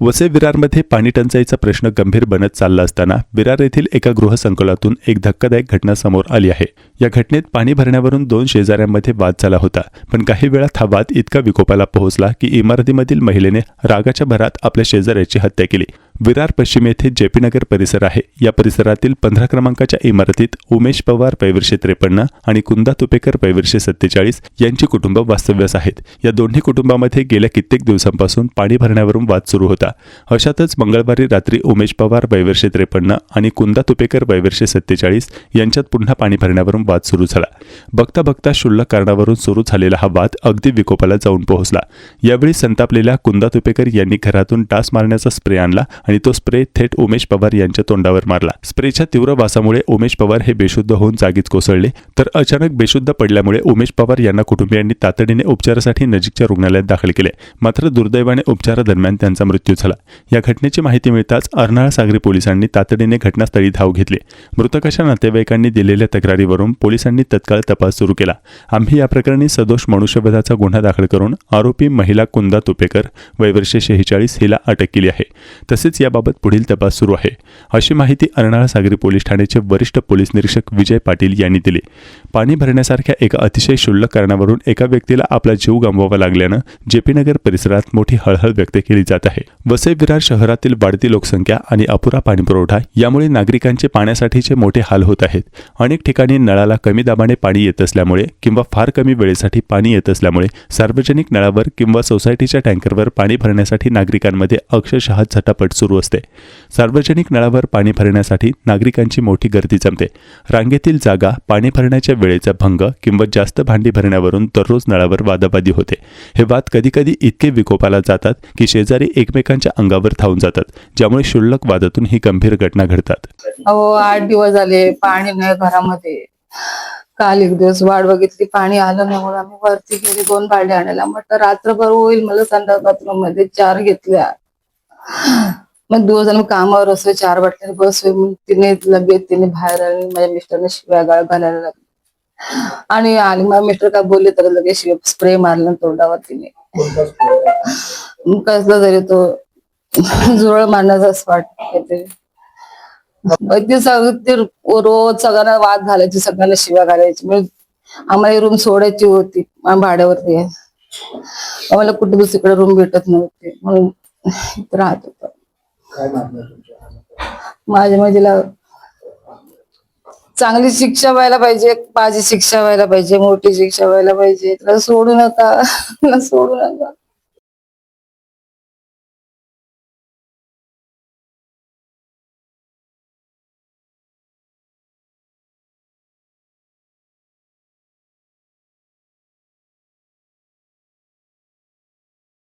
वसे विरारमध्ये पाणी टंचाईचा प्रश्न गंभीर बनत चालला असताना विरार येथील एका गृहसंकुलातून एक धक्कादायक घटना समोर आली आहे. या घटनेत पाणी भरण्यावरून दोन शेजाऱ्यांमध्ये वाद झाला होता पण काही वेळात हा वाद इतका विकोपाला पोहोचला की इमारतीमधील महिलेने रागाच्या भरात आपल्या शेजाऱ्याची हत्या केली. विरार पश्चिम येथे जेपीनगर परिसर आहे. या परिसरातील पंधरा क्रमांकाच्या इमारतीत उमेश पवार पैवर्षे त्रेपन्न आणि कुंदा तुपेकर पैवर्षे सत्तेचाळीस यांची कुटुंब वास्तव्यास आहेत. या दोन्ही कुटुंबामध्ये गेल्या कित्येक दिवसांपासून पाणी भरण्यावरून वाद सुरू होता. अशातच मंगळवारी रात्री उमेश पवार पैवर्षे त्रेपन्न आणि कुंदा तुपेकर पैवर्षे सत्तेचाळीस यांच्यात पुन्हा पाणी भरण्यावरून वाद सुरू झाला. बघता बघता क्षुल्लक कारणावरून सुरू झालेला हा वाद अगदी विकोपाला जाऊन पोहोचला. यावेळी संतापलेल्या कुंदा तुपेकर यांनी घरातून डास मारण्याचा स्प्रे आणला आणि तो स्प्रे थेट उमेश पवार यांच्या तोंडावर मारला. स्प्रेच्या तीव्र वासामुळे उमेश पवार हे बेशुद्ध होऊन जागीच कोसळले तर अचानक बेशुद्ध पडल्यामुळे उमेश पवार यांना कुटुंबियांनी तातडीने उपचारासाठी नजीकच्या रुग्णालयात दाखल केले. मात्र दुर्दैवाने उपचारादरम्यान त्यांचा मृत्यू झाला. या घटनेची माहिती मिळताच अर्नाळा सागरी पोलिसांनी तातडीने घटनास्थळी धाव घेतली. मृतकाच्या नातेवाईकांनी दिलेल्या तक्रारीवरून पोलिसांनी तत्काळ तपास सुरू केला. आम्ही या प्रकरणी सदोष मनुष्यवधाचा गुन्हा दाखल करून आरोपी महिला कुंदा तुपेकर वयवर्षे शेहेचाळीस हिला अटक केली आहे. तसेच याबाबत पुढील तपास सुरू आहे. अशी माहिती अर्नाळा सागरी पोलीस ठाण्याचे वरिष्ठ पोलीस निरीक्षक विजय पाटील यांनी दिली. पाणी भरण्यासारख्या एका अतिशय क्षुल्लक कारणावरून एका व्यक्तीला आपला जीव गमवावा लागल्यानं जेपीनगर परिसरात मोठी हळहळ व्यक्त केली जात आहे. वसई विरार शहरातील वाढती लोकसंख्या आणि अपुरा पाणीपुरवठा यामुळे नागरिकांचे पाण्यासाठीचे मोठे हाल होत आहेत. अनेक ठिकाणी नळाला कमी दाबाने पाणी येत असल्यामुळे किंवा फार कमी वेळेसाठी पाणी येत असल्यामुळे सार्वजनिक नळावर किंवा सोसायटीच्या टँकरवर पाणी भरण्यासाठी नागरिकांमध्ये अक्षरशः झटापट सुरू असते. सार्वजनिक नळावर पाणी भरण्यासाठी नागरिकांची मोठी गर्दी जमते. रांगेतील जागा पाणी भरण्याच्या वेळेचा भंग किंवा जास्त भांडी भरण्यावरून दररोज नळावर वादावादी होते. हे वाद कधीकधी इतके विकोपाला जातात की शेजारी एकमेकांच्या अंगावर धावून जातात ज्यामुळे क्षुल्लक वादातून ही गंभीर घटना घडतात. अहो आठ दिवस झाले पाणी नाही घरामध्ये. काल एक दिवस वाट बघितली पाणी आलं नाही म्हणून आम्ही वरती गेले दोन भांडे आणायला. म्हटलं रात्रभर होईल. मला संडास बाथरूममध्ये चार घेतल्या. मग दिवस आम्ही कामावर असो चार बाटल्या बसवे मग तिने लगेच तिने बाहेर आली माझ्या मिस्टरने शिव्या गाळ घालायला लागली. आणि आली माझ्या मिस्टर काय बोलले तर लगेच शिव स्प्रे मारला तोंडावर तिने. मग कसलं तरी तो जुरळ मारण्याचा स्पॉट मग ते सगळं ते रोज सगळ्यांना वाद घालायचे सगळ्यांना शिव्या घालायची. मग आम्हाला रूम सोडायची होती भाड्यावरती. आम्हाला कुठे दुसरीकडे रूम भेटत नव्हते. म्हणून राहत होतो. काय तुमच्या माझ्या माझीला चांगली शिक्षा व्हायला पाहिजे माझी शिक्षा व्हायला पाहिजे मोठी शिक्षा व्हायला पाहिजे. त्याला सोडू नका. सोडू नका.